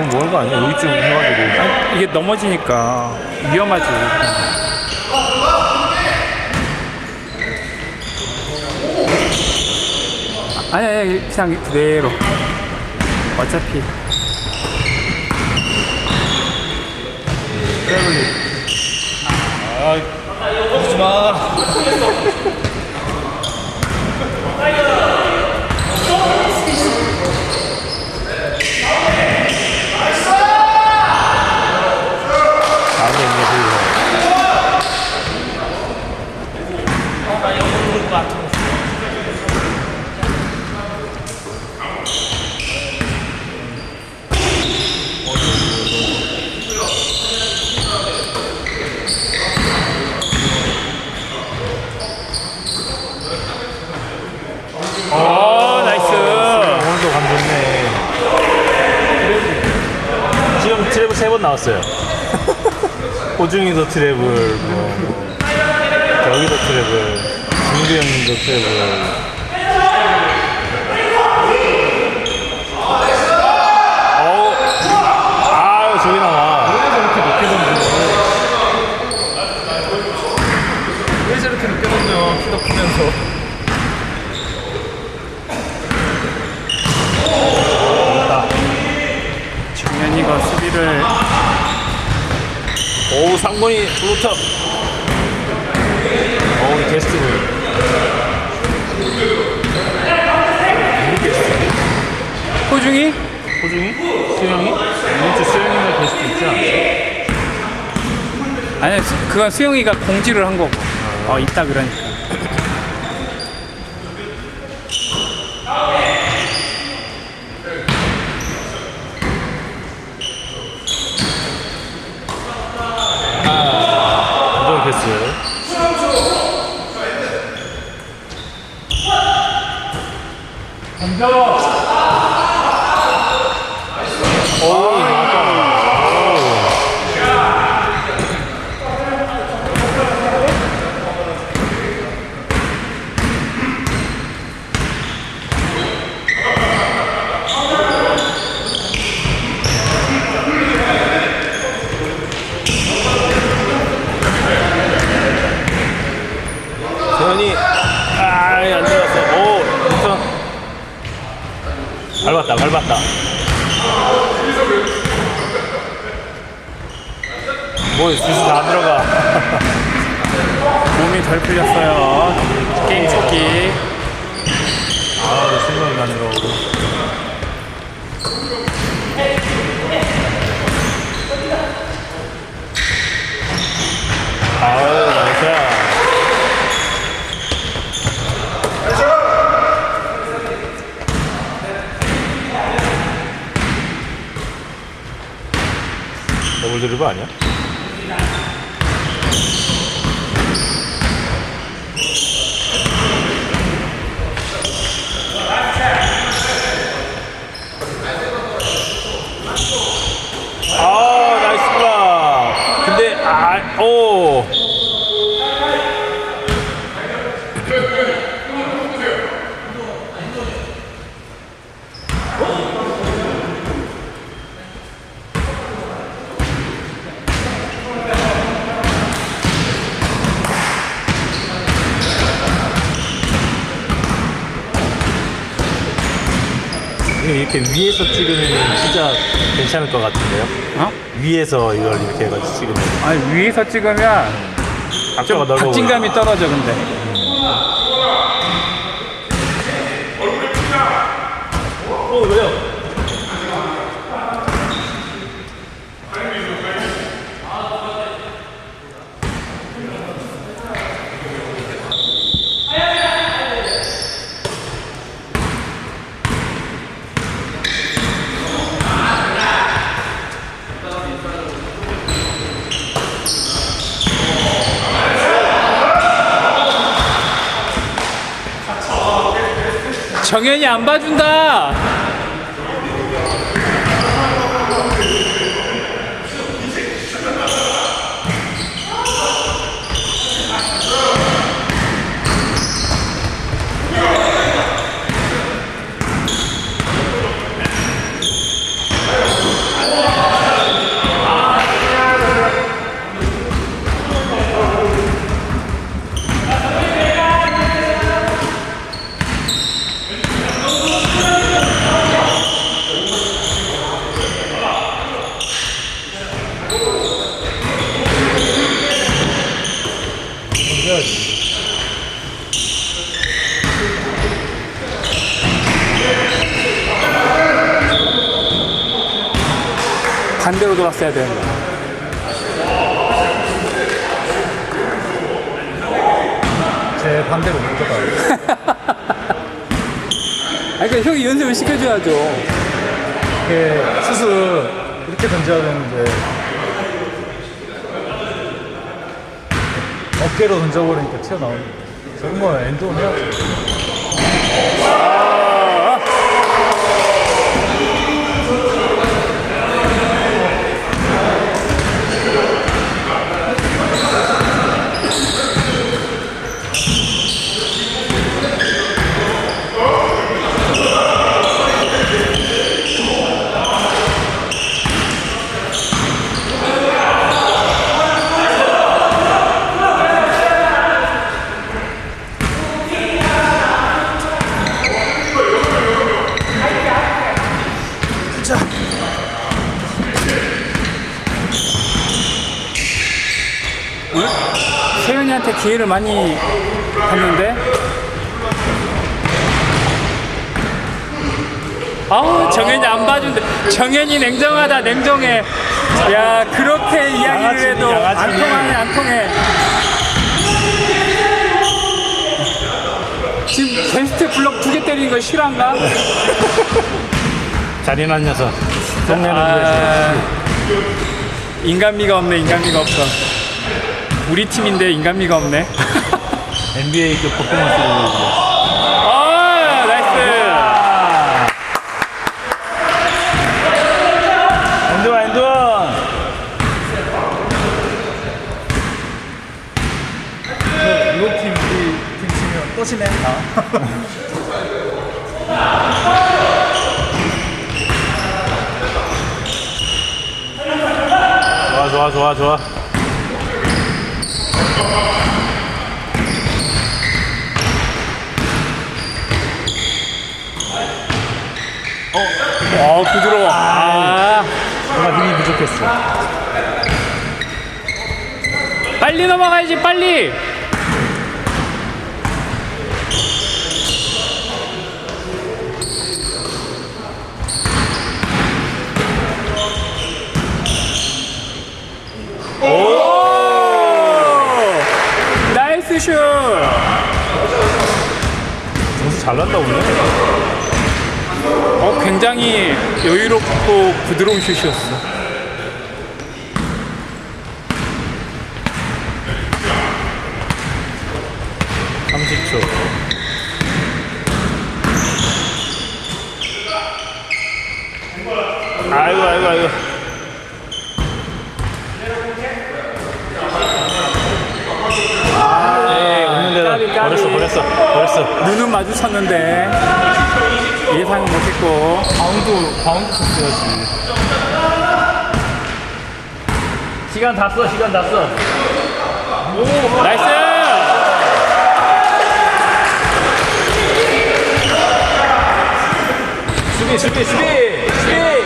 너무 먼거 아니야? 여기쯤 해가지고. 아니, 이게 넘어지니까 위험하지. 아니, 아니, 그냥 그대로. 어차피. 아, 하지 마. 다음에 있네, 그거. 어, 나이스. 오늘도 감 좋네. 지금 트래블 세 번 나왔어요. 호중이도 트래블, 뭐, 뭐, 저기도 트래블, 중두 형님도 트래블. 어우, 아유, 저기 나와. 왜 저렇게 높게 던져? 왜 저렇게 높게 던져? 키도 크면서. 정현이가 수비를 오우, 상권이 블루탑. 어우, 우리 게스트분. 누구 게스트? 호중이? 호중이? 수영이? 이번 주 수영이가 게스트 있지 않았어? 아니, 수- 그건 수영이가 공지를 한 거고. 어, 있다 그러니까. 이번 패스. 오, 나왔다. 재현이 아, 안 들어갔어. 오, 우선 밟았다. 뭐, 주스 다 들어가. 몸이 덜 풀렸어요. 게임 초기. 아, 생각이 안 들어오고. 아우, 나이스. 더블 드리블 아니야? 아, 나이스구나. 근데, 아, 오. 이렇게 위에서 찍으면 진짜 괜찮을 것 같은데요? 어? 위에서 이걸 이렇게 해가지고 찍으면 아니, 위에서 찍으면 각도가 좀 넓어. 박진감이 떨어져, 근데. 어 왜요? 정현이 안 봐준다. 반대로 돌았어야 되는 거야. 제 반대로 못 거다. 아, 그러니까 형이 연습을 시켜줘야죠. 이렇게 수술 이렇게 던져야 되는데 어깨로 던져버리니까 튀어나오는 거. 저런 거 엔드원 해야죠. 기회를 많이 줬는데 아우 정현이 안 봐준대 정현이 냉정하다 냉정해 야 그렇게 이야기를 해도 안. 통하네 안 통해 지금 베스트 블럭 두 개 때리는 거 실화인가? 잔인한 녀석. 동네는 아, 인간미가 없네 인간미가 없어 우리 팀인데 인간미가 없네 NBA급 그 퍼포먼스를 보여주고. 아 나이스 엔드원, 엔드원! 이팀 우리 팀 치면 또 치네. 좋아, 좋아, 좋아, 좋아. 어 부드러워. 아. 뭔가 힘이 부족했어. 빨리 넘어가야지 빨리! 오 슛 점수 잘 난다, 오늘. 어, 굉장히 여유롭고 부드러운 슛이었어. 30초. 아이고, 아이고, 아이고. 아, 없는데도 까비, 까비. 버렸어, 버렸어, 버렸어. 눈은 마주쳤는데 예상 못했고 바운드 바운드 쳤어야지. 시간 다 써, 시간 다 써. 나이스! 수비, 수비, 수비!